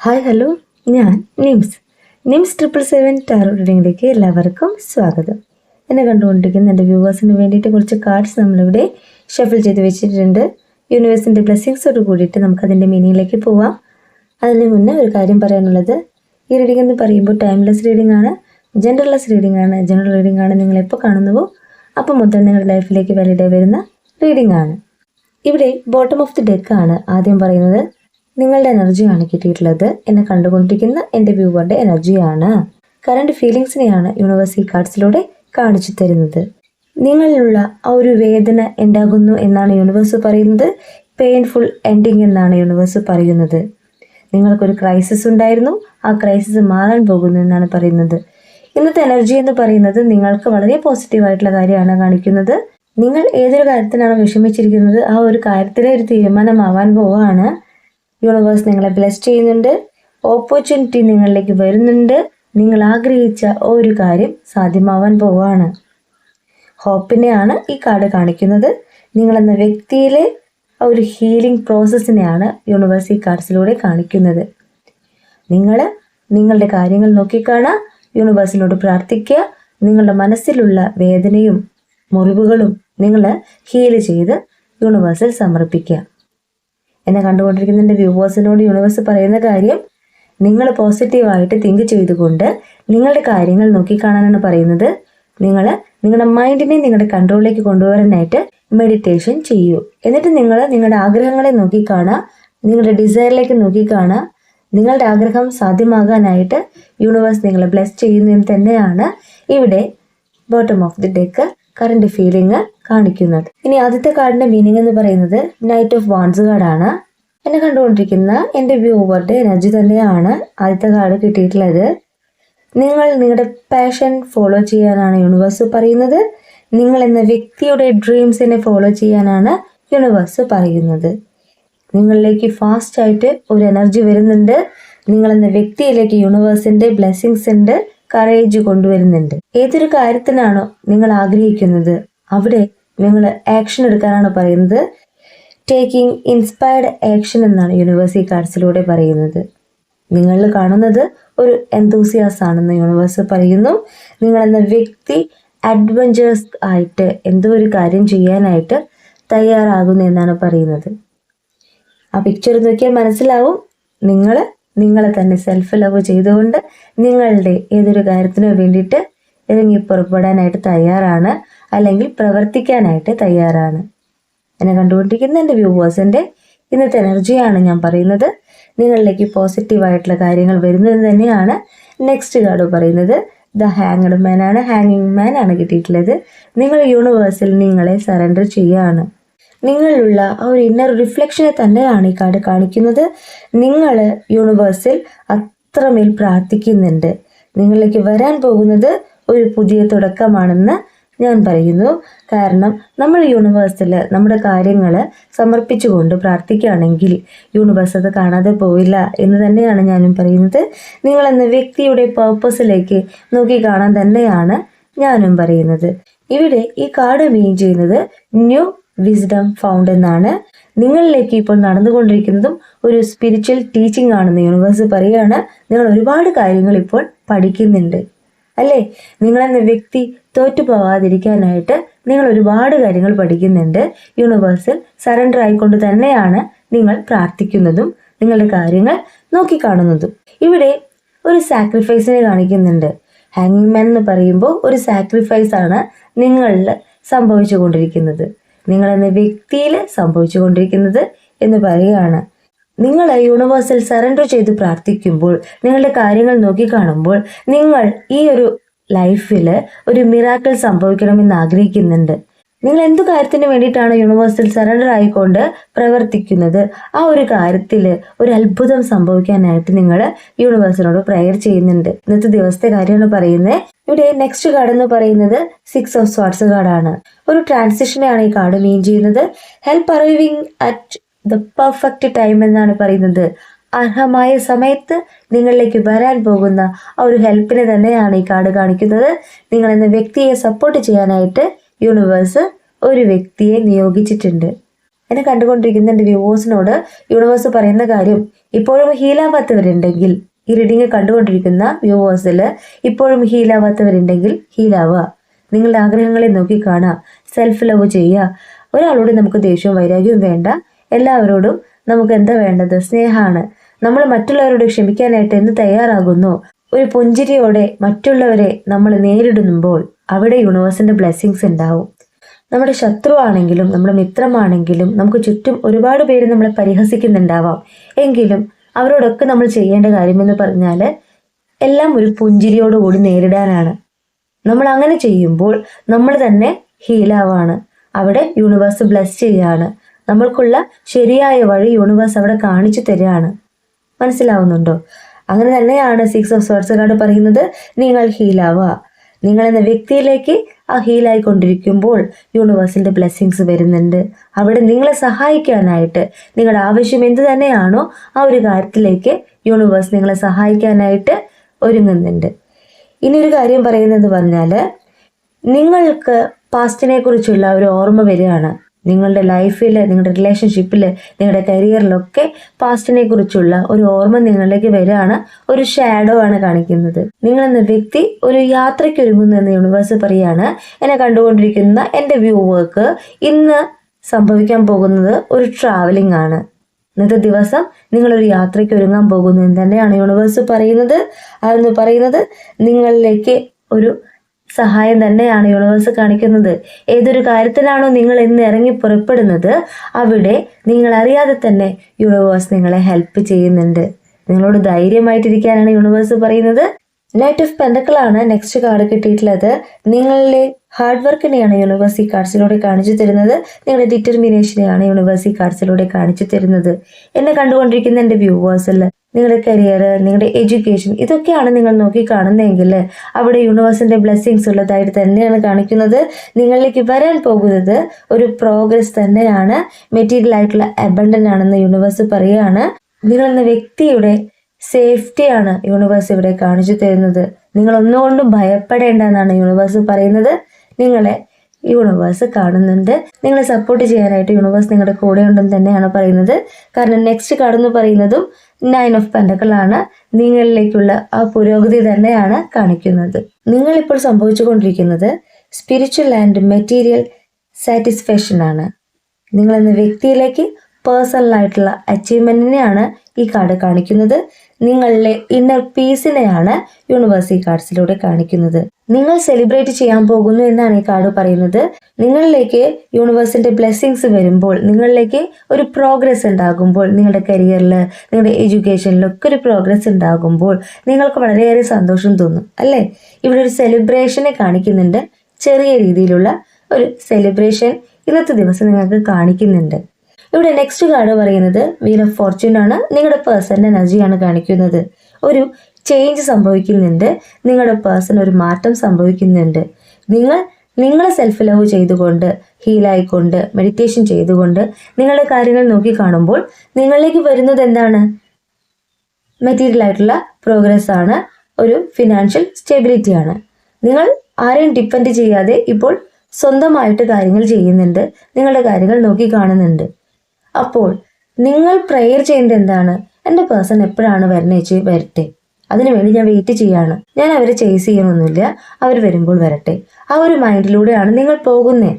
Hi hello. ഞാൻ Nims. Nims triple seven tarot റീഡിങ്ങിലേക്ക് എല്ലാവർക്കും സ്വാഗതം. എന്നെ കണ്ടുകൊണ്ടിരിക്കുന്ന എന്റെ വ്യൂവേഴ്സിന് വേണ്ടിയിട്ട് കുറച്ച് കാർഡ്സ് നമ്മളിവിടെ ഷഫിൾ ചെയ്ത് വെച്ചിട്ടുണ്ട്. യൂണിവേഴ്സിന്റെ ബ്ലെസ്സിങ്സോട് കൂടിയിട്ട് നമുക്കതിന്റെ മീനിങ്ങിലേക്ക് പോവാം. അതിന് മുന്നേ ഒരു കാര്യം പറയാനുള്ളത്. ഈ റീഡിംഗ് എന്ന് പറയുമ്പോൾ ടൈംലെസ് റീഡിംഗ് ആണ് ജെൻഡർലെസ് റീഡിംഗ് ആണ്. ജനറൽ റീഡിംഗ് ആണ് നിങ്ങൾ എപ്പോൾ കാണുന്നുവോ അപ്പോൾ മൊത്തം നിങ്ങളുടെ ലൈഫിലേക്ക് വാലിഡായി വരുന്ന റീഡിംഗ് ആണ്. ഇവിടെ ബോട്ടം ഓഫ് ദി ഡെക്ക് ആണ് ആദ്യം പറയുന്നത്. നിങ്ങളുടെ എനർജിയാണ് കിട്ടിയിട്ടുള്ളത് എന്നെ കണ്ടുകൊണ്ടിരിക്കുന്ന എന്റെ വ്യൂവറുടെ എനർജിയാണ്. കറണ്ട് ഫീലിങ്സിനെയാണ് യൂണിവേഴ്സൽ കാർഡ്സിലൂടെ കാണിച്ചു തരുന്നത്. നിങ്ങളിലുള്ള ആ ഒരു വേദന ഉണ്ടാകുന്നു എന്നാണ് യൂണിവേഴ്സ് പറയുന്നത്. പെയിൻഫുൾ എൻഡിങ് എന്നാണ് യൂണിവേഴ്സ് പറയുന്നത്. നിങ്ങൾക്കൊരു ക്രൈസിസ് ഉണ്ടായിരുന്നു. ആ ക്രൈസിസ് മാറാൻ പോകുന്നു എന്നാണ് പറയുന്നത്. ഇന്നത്തെ എനർജി എന്ന് പറയുന്നത് നിങ്ങൾക്ക് വളരെ പോസിറ്റീവായിട്ടുള്ള കാര്യമാണ് കാണിക്കുന്നത്. നിങ്ങൾ ഏതൊരു കാര്യത്തിനാണ് വിഷമിച്ചിരിക്കുന്നത് ആ ഒരു കാര്യത്തിലെ ഒരു തീരുമാനമാവാൻ പോവാണ്. യൂണിവേഴ്സ് നിങ്ങളെ ബ്ലെസ് ചെയ്യുന്നുണ്ട്. ഓപ്പർച്യൂണിറ്റി നിങ്ങളിലേക്ക് വരുന്നുണ്ട്. നിങ്ങൾ ആഗ്രഹിച്ച ഒരു കാര്യം സാധ്യമാവാൻ പോവാണ് ഹോപ്പിനെയാണ് ഈ കാർഡ് കാണിക്കുന്നത്. നിങ്ങളെന്ന വ്യക്തിയിലെ ഒരു ഹീലിംഗ് പ്രോസസ്സിനെയാണ് യൂണിവേഴ്സ് ഈ കാർഡ്സിലൂടെ കാണിക്കുന്നത്. നിങ്ങൾ നിങ്ങളുടെ കാര്യങ്ങൾ നോക്കിക്കാണുക യൂണിവേഴ്സിനോട് പ്രാർത്ഥിക്കുക നിങ്ങളുടെ മനസ്സിലുള്ള വേദനയും മുറിവുകളും നിങ്ങൾ ഹീൽ ചെയ്ത് യൂണിവേഴ്സിൽ സമർപ്പിക്കുക. എന്നെ കണ്ടുകൊണ്ടിരിക്കുന്ന എന്റെ വ്യൂവേഴ്സിനോട് യൂണിവേഴ്സ് പറയുന്ന കാര്യം നിങ്ങൾ പോസിറ്റീവായിട്ട് തിങ്ക് ചെയ്തുകൊണ്ട് നിങ്ങളുടെ കാര്യങ്ങൾ നോക്കിക്കാണാനാണ് പറയുന്നത്. നിങ്ങൾ നിങ്ങളുടെ മൈൻഡിനെ നിങ്ങളുടെ കൺട്രോളിലേക്ക് കൊണ്ടുവരാനായിട്ട് മെഡിറ്റേഷൻ ചെയ്യൂ. എന്നിട്ട് നിങ്ങൾ നിങ്ങളുടെ ആഗ്രഹങ്ങളെ നോക്കിക്കാണുക നിങ്ങളുടെ ഡിസയറിലേക്ക് നോക്കിക്കാണുക. നിങ്ങളുടെ ആഗ്രഹം സാധ്യമാകാനായിട്ട് യൂണിവേഴ്സ് നിങ്ങളെ ബ്ലെസ് ചെയ്യുന്നതിന് തന്നെയാണ് ഇവിടെ bottom of the deck current feeling കാണിക്കുന്നത്. ഇനി ആദ്യത്തെ കാർഡിന്റെ മീനിങ് എന്ന് പറയുന്നത് നൈറ്റ് ഓഫ് വാൺസ് കാർഡാണ് എന്നെ കണ്ടുകൊണ്ടിരിക്കുന്ന എന്റെ വ്യൂവറുടെ എനർജി തന്നെയാണ് ആദ്യത്തെ കാർഡ് കിട്ടിയിട്ടുള്ളത്. നിങ്ങൾ നിങ്ങളുടെ പാഷൻ ഫോളോ ചെയ്യാനാണ് യൂണിവേഴ്സ് പറയുന്നത്. നിങ്ങൾ എന്ന വ്യക്തിയുടെ ഡ്രീംസിനെ ഫോളോ ചെയ്യാനാണ് യൂണിവേഴ്സ് പറയുന്നത്. നിങ്ങളിലേക്ക് ഫാസ്റ്റ് ആയിട്ട് ഒരു എനർജി വരുന്നുണ്ട്. നിങ്ങളെന്ന വ്യക്തിയിലേക്ക് യൂണിവേഴ്സിന്റെ ബ്ലെസ്സിങ്സ് ഉണ്ട്. കറേജ് കൊണ്ടുവരുന്നുണ്ട്. ഏതൊരു കാര്യത്തിനാണോ നിങ്ങൾ ആഗ്രഹിക്കുന്നത് അവിടെ നിങ്ങൾ ആക്ഷൻ എടുക്കാനാണോ പറയുന്നത്? ടേക്കിംഗ് ഇൻസ്പയർഡ് ആക്ഷൻ എന്നാണ് യൂണിവേഴ്സിറ്റി കാർഡ്സിലൂടെ പറയുന്നത്. നിങ്ങൾ കാണുന്നത് ഒരു എന്തൂസിയാസ് ആണെന്ന് യൂണിവേഴ്സ് പറയുന്നു. നിങ്ങൾ എന്ന വ്യക്തി അഡ്വഞ്ചേഴ്സ് ആയിട്ട് എന്തോ ഒരു കാര്യം ചെയ്യാനായിട്ട് തയ്യാറാകുന്നു എന്നാണ് പറയുന്നത്. ആ പിക്ചർ നോക്കിയാൽ മനസ്സിലാവും. നിങ്ങൾ നിങ്ങളെ തന്നെ സെൽഫ് ലവ് ചെയ്തുകൊണ്ട് നിങ്ങളുടെ ഏതൊരു കാര്യത്തിനു വേണ്ടിയിട്ട് ഇറങ്ങി പുറപ്പെടാനായിട്ട് തയ്യാറാണ്. അല്ലെങ്കിൽ പ്രവർത്തിക്കാനായിട്ട് തയ്യാറാണ്. എന്നെ കണ്ടുകൊണ്ടിരിക്കുന്ന എന്റെ വ്യൂവേഴ്സിന്റെ ഇന്നത്തെ എനർജിയാണ് ഞാൻ പറയുന്നത്. നിങ്ങളിലേക്ക് പോസിറ്റീവായിട്ടുള്ള കാര്യങ്ങൾ വരുന്നത് തന്നെയാണ് നെക്സ്റ്റ് കാർഡ് പറയുന്നത്. ദ ഹാങ്ഡ് മാൻ ആണ്. ഹാങ്ങിങ് മാൻ ആണ് കിട്ടിയിട്ടുള്ളത്. നിങ്ങൾ യൂണിവേഴ്സിൽ നിങ്ങളെ സറണ്ടർ ചെയ്യുകയാണ് നിങ്ങളിലുള്ള ആ ഒരു ഇന്നർ റിഫ്ലക്ഷനെ തന്നെയാണ് ഈ കാർഡ് കാണിക്കുന്നത്. നിങ്ങൾ യൂണിവേഴ്സിൽ അത്രമേൽ പ്രാർത്ഥിക്കുന്നുണ്ട്. നിങ്ങളിലേക്ക് വരാൻ പോകുന്നത് ഒരു പുതിയ തുടക്കമാണെന്ന് ഞാൻ പറയുന്നു. കാരണം നമ്മൾ യൂണിവേഴ്സിൽ നമ്മുടെ കാര്യങ്ങൾ സമർപ്പിച്ചുകൊണ്ട് പ്രാർത്ഥിക്കുകയാണെങ്കിൽ യൂണിവേഴ്സ് അത് കാണാതെ പോയില്ല എന്ന് തന്നെയാണ് ഞാനും പറയുന്നത്. നിങ്ങളെന്ന വ്യക്തിയുടെ പേർപ്പസിലേക്ക് നോക്കി കാണാൻ തന്നെയാണ് ഞാനും പറയുന്നത്. ഇവിടെ ഈ കാർഡ് മീൻ ചെയ്യുന്നത് ന്യൂ വിസ്ഡം ഫൗണ്ട് എന്നാണ്. നിങ്ങളിലേക്ക് ഇപ്പോൾ നടന്നുകൊണ്ടിരിക്കുന്നതും ഒരു സ്പിരിച്വൽ ടീച്ചിങ് ആണെന്ന് യൂണിവേഴ്സ് പറയുകയാണ്. നിങ്ങൾ ഒരുപാട് കാര്യങ്ങൾ ഇപ്പോൾ പഠിക്കുന്നുണ്ട്. അല്ലേ? നിങ്ങളെന്ന വ്യക്തി തോറ്റു പോവാതിരിക്കാനായിട്ട് നിങ്ങൾ ഒരുപാട് കാര്യങ്ങൾ പഠിക്കുന്നുണ്ട്. യൂണിവേഴ്സിൽ സറണ്ടർ ആയിക്കൊണ്ട് തന്നെയാണ് നിങ്ങൾ പ്രാർത്ഥിക്കുന്നതും നിങ്ങളുടെ കാര്യങ്ങൾ നോക്കിക്കാണുന്നതും. ഇവിടെ ഒരു സാക്രിഫൈസിനെ കാണിക്കുന്നുണ്ട്. ഹാങ്ങിങ് മാൻ എന്ന് പറയുമ്പോൾ ഒരു സാക്രിഫൈസ് ആണ് നിങ്ങളിൽ സംഭവിച്ചുകൊണ്ടിരിക്കുന്നത്. നിങ്ങളെന്ന വ്യക്തിയിൽ സംഭവിച്ചു കൊണ്ടിരിക്കുന്നത് എന്ന് പറയുകയാണ്. നിങ്ങൾ യൂണിവേഴ്സിൽ സറണ്ടർ ചെയ്ത് പ്രാർത്ഥിക്കുമ്പോൾ നിങ്ങളുടെ കാര്യങ്ങൾ നോക്കിക്കാണുമ്പോൾ നിങ്ങൾ ഈ ഒരു ലൈഫിൽ ഒരു മിറാക്കിൾ സംഭവിക്കണമെന്ന് ആഗ്രഹിക്കുന്നുണ്ട്. നിങ്ങൾ എന്തു കാര്യത്തിന് വേണ്ടിയിട്ടാണ് യൂണിവേഴ്സിൽ സറണ്ടർ ആയിക്കൊണ്ട് പ്രവർത്തിക്കുന്നത്? ആ ഒരു കാര്യത്തിൽ ഒരു അത്ഭുതം സംഭവിക്കാനായിട്ട് നിങ്ങൾ യൂണിവേഴ്സിനോട് പ്രയർ ചെയ്യുന്നുണ്ട്. ഇന്നത്തെ ദിവസത്തെ കാര്യമാണ് പറയുന്നത് ഇവിടെ നെക്സ്റ്റ് കാർഡ് എന്ന് പറയുന്നത് സിക്സ് ഓഫ് സ്വാർട്സ് കാർഡാണ് ഒരു ട്രാൻസിഷനെയാണ് ഈ കാർഡ് മീൻ ചെയ്യുന്നത്. Help arriving at the perfect time എന്നാണ് പറയുന്നത്. അർഹമായ സമയത്ത് നിങ്ങളിലേക്ക് വരാൻ പോകുന്ന ആ ഒരു ഹെൽപ്പിനെ തന്നെയാണ് ഈ കാർഡ് കാണിക്കുന്നത്. നിങ്ങൾ എന്ന വ്യക്തിയെ സപ്പോർട്ട് ചെയ്യാനായിട്ട് യൂണിവേഴ്സ് ഒരു വ്യക്തിയെ നിയോഗിച്ചിട്ടുണ്ട്. എന്നെ കണ്ടുകൊണ്ടിരിക്കുന്ന എന്റെ വ്യൂവേഴ്സിനോട് യൂണിവേഴ്സ് പറയുന്ന കാര്യം ഇപ്പോഴും ഹീലാവാത്തവരുണ്ടെങ്കിൽ ഈ റീഡിങ് കണ്ടുകൊണ്ടിരിക്കുന്ന വ്യൂവേഴ്സിൽ ഇപ്പോഴും ഹീലാവാത്തവരുണ്ടെങ്കിൽ ഹീലാവുക നിങ്ങളുടെ ആഗ്രഹങ്ങളെ നോക്കി കാണുക സെൽഫ് ലവ് ചെയ്യുക. ഒരാളോട് നമുക്ക് ദേഷ്യവും വൈരാഗ്യവും വേണ്ട. എല്ലാവരോടും നമുക്ക് എന്താ വേണ്ടത്? സ്നേഹമാണ്. നമ്മൾ മറ്റുള്ളവരോട് ക്ഷമിക്കാനായിട്ട് എന്ന് തയ്യാറാകുന്നു. ഒരു പുഞ്ചിരിയോടെ മറ്റുള്ളവരെ നമ്മൾ നേരിടുമ്പോൾ അവിടെ യൂണിവേഴ്സിന്റെ ബ്ലെസ്സിങ്സ് ഉണ്ടാവും. നമ്മുടെ ശത്രുവാണെങ്കിലും നമ്മുടെ മിത്രമാണെങ്കിലും നമുക്ക് ചുറ്റും ഒരുപാട് പേര് നമ്മളെ പരിഹസിക്കുന്നുണ്ടാവാം. എങ്കിലും അവരോടൊക്കെ നമ്മൾ ചെയ്യേണ്ട കാര്യമെന്ന് പറഞ്ഞാൽ എല്ലാം ഒരു പുഞ്ചിരിയോടുകൂടി നേരിടാനാണ്. നമ്മൾ അങ്ങനെ ചെയ്യുമ്പോൾ നമ്മൾ തന്നെ ഹീലാവാണ് അവിടെ യൂണിവേഴ്സ് ബ്ലെസ് ചെയ്യാണ്. നമ്മൾക്കുള്ള ശരിയായ വഴി യൂണിവേഴ്സ് അവിടെ കാണിച്ചു തരികയാണ്. മനസ്സിലാവുന്നുണ്ടോ? അങ്ങനെ തന്നെയാണ് സിക്സ് ഓഫ് സോർട്സ് കാർഡ് പറയുന്നത്. നിങ്ങൾ ഹീലാവുക നിങ്ങൾ എന്ന വ്യക്തിയിലേക്ക് ആ ഹീലായിക്കൊണ്ടിരിക്കുമ്പോൾ യൂണിവേഴ്സിന്റെ ബ്ലെസ്സിങ്സ് വരുന്നുണ്ട്. അവിടെ നിങ്ങളെ സഹായിക്കാനായിട്ട് നിങ്ങളുടെ ആവശ്യം എന്ത് തന്നെയാണോ ആ ഒരു കാര്യത്തിലേക്ക് യൂണിവേഴ്സ് നിങ്ങളെ സഹായിക്കാനായിട്ട് ഒരുങ്ങുന്നുണ്ട്. ഇനി ഒരു കാര്യം പറയുന്നത് പറഞ്ഞാൽ നിങ്ങൾക്ക് പാസ്റ്റിനെ കുറിച്ചുള്ള ഒരു ഓർമ്മ വരികയാണ്. നിങ്ങളുടെ ലൈഫിൽ നിങ്ങളുടെ റിലേഷൻഷിപ്പിൽ നിങ്ങളുടെ കരിയറിലൊക്കെ പാസ്റ്റിനെ കുറിച്ചുള്ള ഒരു ഓർമ്മ നിങ്ങളിലേക്ക് വരികയാണ്. ഒരു ഷാഡോ ആണ് കാണിക്കുന്നത്. നിങ്ങളെന്ന വ്യക്തി ഒരു യാത്രയ്ക്ക് ഒരുങ്ങുന്നു എന്ന് യൂണിവേഴ്സ് പറയാണ് എന്നെ കണ്ടുകൊണ്ടിരിക്കുന്ന എന്റെ വ്യൂവർക്ക് ഇന്ന് സംഭവിക്കാൻ പോകുന്നത് ഒരു ട്രാവലിംഗ് ആണ്. ഇന്നത്തെ ദിവസം നിങ്ങളൊരു യാത്രയ്ക്ക് ഒരുങ്ങാൻ പോകുന്നു എന്ന് തന്നെയാണ് യൂണിവേഴ്സ് പറയുന്നത്. അതെന്ന് പറയുന്നത് നിങ്ങളിലേക്ക് ഒരു സഹായം തന്നെയാണ് യൂണിവേഴ്സ് കാണിക്കുന്നത്. ഏതൊരു കാര്യത്തിലാണോ നിങ്ങൾ ഇന്ന് ഇറങ്ങി പുറപ്പെടുന്നത് അവിടെ നിങ്ങൾ അറിയാതെ തന്നെ യൂണിവേഴ്സ് നിങ്ങളെ ഹെൽപ്പ് ചെയ്യുന്നുണ്ട്. നിങ്ങളോട് ധൈര്യമായിട്ടിരിക്കാനാണ് യൂണിവേഴ്സ് പറയുന്നത്. നൈറ്റ് ഓഫ് പെന്തക്കളാണ് നെക്സ്റ്റ് കാർഡ് കിട്ടിയിട്ടുള്ളത്. നിങ്ങളുടെ ഹാർഡ് വർക്കിനെയാണ് യൂണിവേഴ്സി കാർഡ്സിലൂടെ കാണിച്ചു തരുന്നത്. നിങ്ങളുടെ ഡിറ്റർമിനേഷനെയാണ് യൂണിവേഴ്സി കാർഡ്സിലൂടെ കാണിച്ചു തരുന്നത്. എന്നെ കണ്ടുകൊണ്ടിരിക്കുന്ന എന്റെ വ്യൂവേഴ്സിൽ നിങ്ങളുടെ കരിയർ നിങ്ങളുടെ എഡ്യൂക്കേഷൻ ഇതൊക്കെയാണ് നിങ്ങൾ നോക്കി കാണുന്നതെങ്കിൽ അവിടെ യൂണിവേഴ്സിന്റെ ബ്ലെസ്സിങ്സ് ഉള്ളതായിട്ട് തന്നെയാണ് കാണിക്കുന്നത്. നിങ്ങളിലേക്ക് വരാൻ പോകുന്നത് ഒരു പ്രോഗ്രസ് തന്നെയാണ്. മെറ്റീരിയൽ ആയിട്ടുള്ള അബണ്ടൻ ആണെന്ന് യൂണിവേഴ്സ് പറയുകയാണ്. നിങ്ങളെന്ന വ്യക്തിയുടെ സേഫ്റ്റിയാണ് യൂണിവേഴ്സ് ഇവിടെ കാണിച്ചു തരുന്നത്. നിങ്ങൾ ഒന്നുകൊണ്ടും ഭയപ്പെടേണ്ട എന്നാണ് യൂണിവേഴ്സ് പറയുന്നത്. നിങ്ങളെ യൂണിവേഴ്സ് കാണുന്നുണ്ട്. നിങ്ങളെ സപ്പോർട്ട് ചെയ്യാനായിട്ട് യൂണിവേഴ്സ് നിങ്ങളുടെ കൂടെ ഉണ്ടെന്ന് തന്നെയാണ് പറയുന്നത്. കാരണം നെക്സ്റ്റ് കടന്നു പറയുന്നതും നയൻ ഓഫ് പെൻഡക്കളാണ് നിങ്ങളിലേക്കുള്ള ആ പുരോഗതി തന്നെയാണ് കാണിക്കുന്നത്. നിങ്ങളിപ്പോൾ സംഭവിച്ചുകൊണ്ടിരിക്കുന്നത് സ്പിരിച്വൽ ആൻഡ് മെറ്റീരിയൽ സാറ്റിസ്ഫാക്ഷൻ ആണ്. നിങ്ങളെന്ന വ്യക്തിയിലേക്ക് പേഴ്സണൽ ആയിട്ടുള്ള അച്ചീവ്മെന്റിനെയാണ് ഈ കാർഡ് കാണിക്കുന്നത്. നിങ്ങളിലെ ഇന്നർ പീസിനെയാണ് യൂണിവേഴ്സ് കാർഡ്സിലൂടെ കാണിക്കുന്നത്. നിങ്ങൾ സെലിബ്രേറ്റ് ചെയ്യാൻ പോകുന്നു എന്നാണ് ഈ കാർഡ് പറയുന്നത്. നിങ്ങളിലേക്ക് യൂണിവേഴ്സിന്റെ ബ്ലെസ്സിങ്സ് വരുമ്പോൾ നിങ്ങളിലേക്ക് ഒരു പ്രോഗ്രസ് ഉണ്ടാകുമ്പോൾ നിങ്ങളുടെ കരിയറിൽ നിങ്ങളുടെ എഡ്യൂക്കേഷനിലൊക്കെ ഒരു പ്രോഗ്രസ് ഉണ്ടാകുമ്പോൾ നിങ്ങൾക്ക് വളരെയേറെ സന്തോഷം തോന്നും അല്ലേ? ഇവിടെ ഒരു സെലിബ്രേഷനെ കാണിക്കുന്നുണ്ട്. ചെറിയ രീതിയിലുള്ള ഒരു സെലിബ്രേഷൻ ഇന്നത്തെ ദിവസം നിങ്ങൾക്ക് കാണിക്കുന്നുണ്ട്. ഇവിടെ നെക്സ്റ്റ് കാർഡ് പറയുന്നത് വീൽ ഓഫ് ഫോർച്യൂൺ ആണ്. നിങ്ങളുടെ പേഴ്സന്റെ എനർജിയാണ് കാണിക്കുന്നത്. ഒരു ചേഞ്ച് സംഭവിക്കുന്നുണ്ട്. നിങ്ങളുടെ പേഴ്സൺ ഒരു മാറ്റം സംഭവിക്കുന്നുണ്ട്. നിങ്ങൾ നിങ്ങളെ സെൽഫ് ലവ് ചെയ്തുകൊണ്ട് ഹീലായിക്കൊണ്ട് മെഡിറ്റേഷൻ ചെയ്തുകൊണ്ട് നിങ്ങളുടെ കാര്യങ്ങൾ നോക്കി കാണുമ്പോൾ നിങ്ങളിലേക്ക് വരുന്നത് എന്താണ്? മെറ്റീരിയൽ ആയിട്ടുള്ള പ്രോഗ്രസ് ആണ്. ഒരു ഫിനാൻഷ്യൽ സ്റ്റെബിലിറ്റി ആണ്. നിങ്ങൾ ആരെയും ഡിപ്പെൻഡ് ചെയ്യാതെ ഇപ്പോൾ സ്വന്തമായിട്ട് കാര്യങ്ങൾ ചെയ്യുന്നുണ്ട്. നിങ്ങളുടെ കാര്യങ്ങൾ നോക്കി കാണുന്നുണ്ട്. അപ്പോൾ നിങ്ങൾ പ്രെയർ ചെയ്യേണ്ടത് എന്താണ്? എന്റെ പേഴ്സൺ എപ്പോഴാണ് വരണേച്ച് വരട്ടെ. അതിനുവേണ്ടി ഞാൻ വെയിറ്റ് ചെയ്യാണ്. ഞാൻ അവരെ ചേസ് ചെയ്യണമൊന്നുമില്ല അവർ വരുമ്പോൾ വരട്ടെ. ആ ഒരു മൈൻഡിലൂടെയാണ് നിങ്ങൾ പോകുന്നത്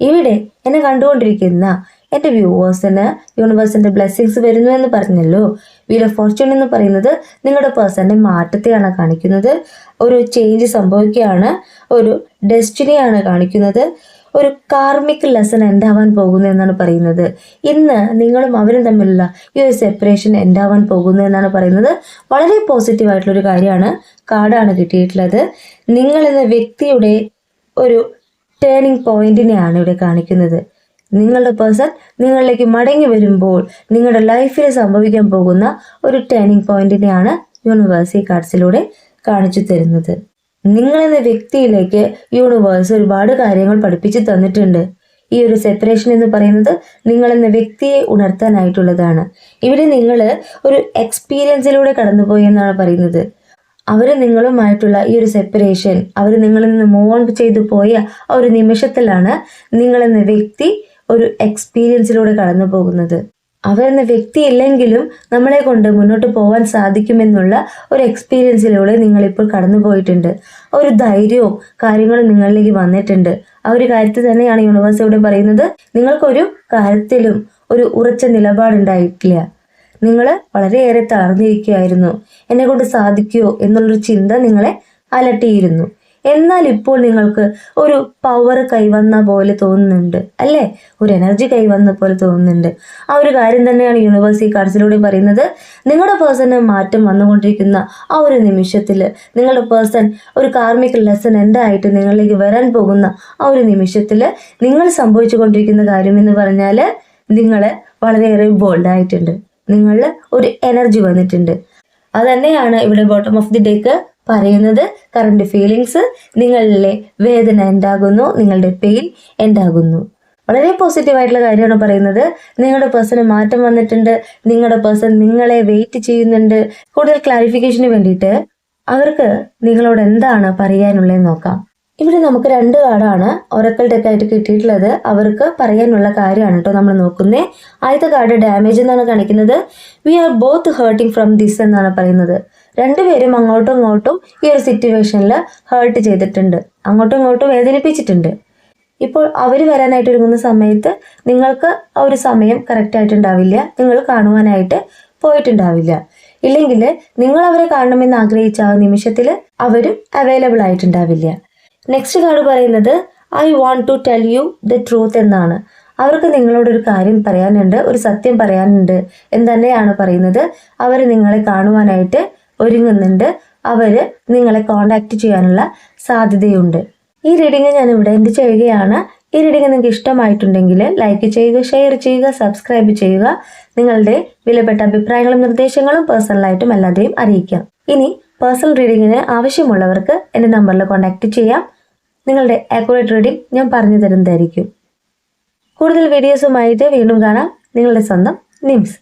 ഇവിടെ എന്നെ കണ്ടുകൊണ്ടിരിക്കുന്ന എന്റെ വ്യൂവേഴ്സിന് യൂണിവേഴ്സിന്റെ ബ്ലെസ്സിങ്സ് വരുന്നു എന്ന് പറഞ്ഞല്ലോ. വീൽ ഓഫ് ഫോർച്യൂൺ എന്ന് പറയുന്നത് നിങ്ങളുടെ പേഴ്സന്റെ മാറ്റത്തെയാണ് കാണിക്കുന്നത്. ഒരു ചേഞ്ച് സംഭവിക്കുകയാണ്. ഒരു ഡെസ്റ്റിനിയാണ് കാണിക്കുന്നത്. ഒരു കാർമിക് ലെസൺ എന്താവാൻ പോകുന്നു എന്നാണ് പറയുന്നത്. ഇന്ന് നിങ്ങളും അവരും തമ്മിലുള്ള ഈ ഒരു സെപ്പറേഷൻ എന്താവാൻ പോകുന്നു എന്നാണ് പറയുന്നത്. വളരെ പോസിറ്റീവ് ആയിട്ടുള്ള ഒരു കാര്യമാണ്. കാർഡാണ് കിട്ടിയിട്ടുള്ളത്. നിങ്ങൾ എന്ന വ്യക്തിയുടെ ഒരു ടേണിംഗ് പോയിന്റിനെയാണ് ഇവിടെ കാണിക്കുന്നത്. നിങ്ങളുടെ പേഴ്സൺ നിങ്ങളിലേക്ക് മടങ്ങി വരുമ്പോൾ നിങ്ങളുടെ ലൈഫിൽ സംഭവിക്കാൻ പോകുന്ന ഒരു ടേണിംഗ് പോയിന്റിനെയാണ് യൂണിവേഴ്സ് കാർഡ്സിലൂടെ കാണിച്ചു തരുന്നത്. നിങ്ങളെന്ന വ്യക്തിയിലേക്ക് യൂണിവേഴ്സ് ഒരുപാട് കാര്യങ്ങൾ പഠിപ്പിച്ചു തന്നിട്ടുണ്ട്. ഈ ഒരു സെപ്പറേഷൻ എന്ന് പറയുന്നത് നിങ്ങളെന്ന വ്യക്തിയെ ഉണർത്താനായിട്ടുള്ളതാണ്. ഇവിടെ നിങ്ങൾ ഒരു എക്സ്പീരിയൻസിലൂടെ കടന്നുപോയി എന്നാണ് പറയുന്നത്. അവർ നിങ്ങളുമായിട്ടുള്ള ഈ ഒരു സെപ്പറേഷൻ അവർ നിങ്ങളിൽ നിന്ന് മൂവ് ഓൺ ചെയ്തു പോയ ആ ഒരു നിമിഷത്തിലാണ് നിങ്ങളെന്ന വ്യക്തി ഒരു എക്സ്പീരിയൻസിലൂടെ കടന്നു പോകുന്നത് അവരെന്ന വ്യക്തി ഇല്ലെങ്കിലും നമ്മളെ കൊണ്ട് മുന്നോട്ട് പോകാൻ സാധിക്കുമെന്നുള്ള ഒരു എക്സ്പീരിയൻസിലൂടെ നിങ്ങളിപ്പോൾ കടന്നു പോയിട്ടുണ്ട് ഒരു ധൈര്യവും കാര്യങ്ങളും നിങ്ങളിലേക്ക് വന്നിട്ടുണ്ട്. ആ ഒരു കാര്യത്തിൽ തന്നെയാണ് യൂണിവേഴ്സ് ഇവിടെ പറയുന്നത്. നിങ്ങൾക്കൊരു കാര്യത്തിലും ഒരു ഉറച്ച നിലപാടുണ്ടായിട്ടില്ല. നിങ്ങൾ വളരെയേറെ തളർന്നിരിക്കുകയായിരുന്നു എന്നെ കൊണ്ട് സാധിക്കുമോ എന്നുള്ളൊരു ചിന്ത നിങ്ങളെ അലട്ടിയിരുന്നു. എന്നാൽ ഇപ്പോൾ നിങ്ങൾക്ക് ഒരു പവർ കൈവന്ന പോലെ തോന്നുന്നുണ്ട് അല്ലേ? ഒരു എനർജി കൈവന്ന പോലെ തോന്നുന്നുണ്ട്. ആ ഒരു കാര്യം തന്നെയാണ് യൂണിവേഴ്സ് ഈ കാർഡ്സിലൂടെ പറയുന്നത്. നിങ്ങളുടെ പേഴ്സണിന് മാറ്റം വന്നുകൊണ്ടിരിക്കുന്ന ആ ഒരു നിമിഷത്തിൽ നിങ്ങളുടെ പേഴ്സൺ ഒരു കാർമിക് ലെസൺ എന്തായിട്ട് നിങ്ങളിലേക്ക് വരാൻ പോകുന്ന ആ ഒരു നിമിഷത്തിൽ നിങ്ങൾ സംഭവിച്ചു കൊണ്ടിരിക്കുന്ന കാര്യം എന്ന് പറഞ്ഞാൽ നിങ്ങൾ വളരെയേറെ ബോൾഡായിട്ടുണ്ട് നിങ്ങളിൽ ഒരു എനർജി വന്നിട്ടുണ്ട്. അതന്നെയാണ് ഇവിടെ ബോട്ടം ഓഫ് ദി ഡേക്ക് പറയുന്നത്. കറണ്ട് ഫീലിങ്സ് നിങ്ങളിലെ വേദന എന്താകുന്നു? നിങ്ങളുടെ പെയിൻ എന്താകുന്നു? വളരെ പോസിറ്റീവ് ആയിട്ടുള്ള കാര്യമാണ് പറയുന്നത്. നിങ്ങളുടെ പേഴ്സണ് മാറ്റം വന്നിട്ടുണ്ട്. നിങ്ങളുടെ പേഴ്സൺ നിങ്ങളെ വെയിറ്റ് ചെയ്യുന്നുണ്ട്. കൂടുതൽ ക്ലാരിഫിക്കേഷന് വേണ്ടിയിട്ട് അവർക്ക് നിങ്ങളോട് എന്താണ് പറയാനുള്ളതെന്ന് നോക്കാം. ഇവിടെ നമുക്ക് രണ്ട് കാർഡാണ് ഒരക്കൽ ഡെക്കായിട്ട് കിട്ടിയിട്ടുള്ളത്. അവർക്ക് പറയാനുള്ള കാര്യമാണ് കേട്ടോ നമ്മൾ നോക്കുന്നേ. ആദ്യത്തെ കാർഡ് ഡാമേജ് എന്നാണ് കാണിക്കുന്നത്. We are both hurting from this എന്നാണ് പറയുന്നത്. രണ്ടുപേരും അങ്ങോട്ടും ഇങ്ങോട്ടും ഈ ഒരു സിറ്റുവേഷനിൽ ഹേർട്ട് ചെയ്തിട്ടുണ്ട്. അങ്ങോട്ടും ഇങ്ങോട്ടും വേദനിപ്പിച്ചിട്ടുണ്ട്. ഇപ്പോൾ അവർ വരാനായിട്ട് ഒരുങ്ങുന്ന സമയത്ത് നിങ്ങൾക്ക് ആ ഒരു സമയം കറക്റ്റ് ആയിട്ടുണ്ടാവില്ല. നിങ്ങൾ കാണുവാനായിട്ട് പോയിട്ടുണ്ടാവില്ല. ഇല്ലെങ്കിൽ നിങ്ങൾ അവരെ കാണണമെന്ന് ആഗ്രഹിച്ച ആ നിമിഷത്തിൽ അവരും അവൈലബിൾ ആയിട്ടുണ്ടാവില്ല. നെക്സ്റ്റ് കാർഡ് പറയുന്നത് I want to tell you the truth എന്നാണ്. അവർക്ക് നിങ്ങളോട് ഒരു കാര്യം പറയാനുണ്ട് ഒരു സത്യം പറയാനുണ്ട് എന്ന് തന്നെയാണ് പറയുന്നത്. അവർ നിങ്ങളെ കാണുവാനായിട്ട് ഒരുങ്ങുന്നുണ്ട്. അവർ നിങ്ങളെ കോണ്ടാക്ട് ചെയ്യാനുള്ള സാധ്യതയുണ്ട്. ഈ റീഡിങ് ഞാൻ ഇവിടെ എന്ത് ചെയ്യുകയാണ് ഈ റീഡിങ് നിങ്ങൾക്ക് ഇഷ്ടമായിട്ടുണ്ടെങ്കിൽ ലൈക്ക് ചെയ്യുക ഷെയർ ചെയ്യുക സബ്സ്ക്രൈബ് ചെയ്യുക. നിങ്ങളുടെ വിലപ്പെട്ട അഭിപ്രായങ്ങളും നിർദ്ദേശങ്ങളും പേഴ്സണലായിട്ടും അല്ലാതെയും അറിയിക്കാം. ഇനി പേഴ്സണൽ റീഡിങ്ങിന് ആവശ്യമുള്ളവർക്ക് എന്റെ നമ്പറിൽ കോൺടാക്റ്റ് ചെയ്യാം. നിങ്ങളുടെ അക്യുറേറ്റ് റീഡിംഗ് ഞാൻ പറഞ്ഞു തരുന്നതായിരിക്കും കൂടുതൽ വീഡിയോസുമായിട്ട് വീണ്ടും കാണാം. നിങ്ങളുടെ സ്വന്തം നിംസ്.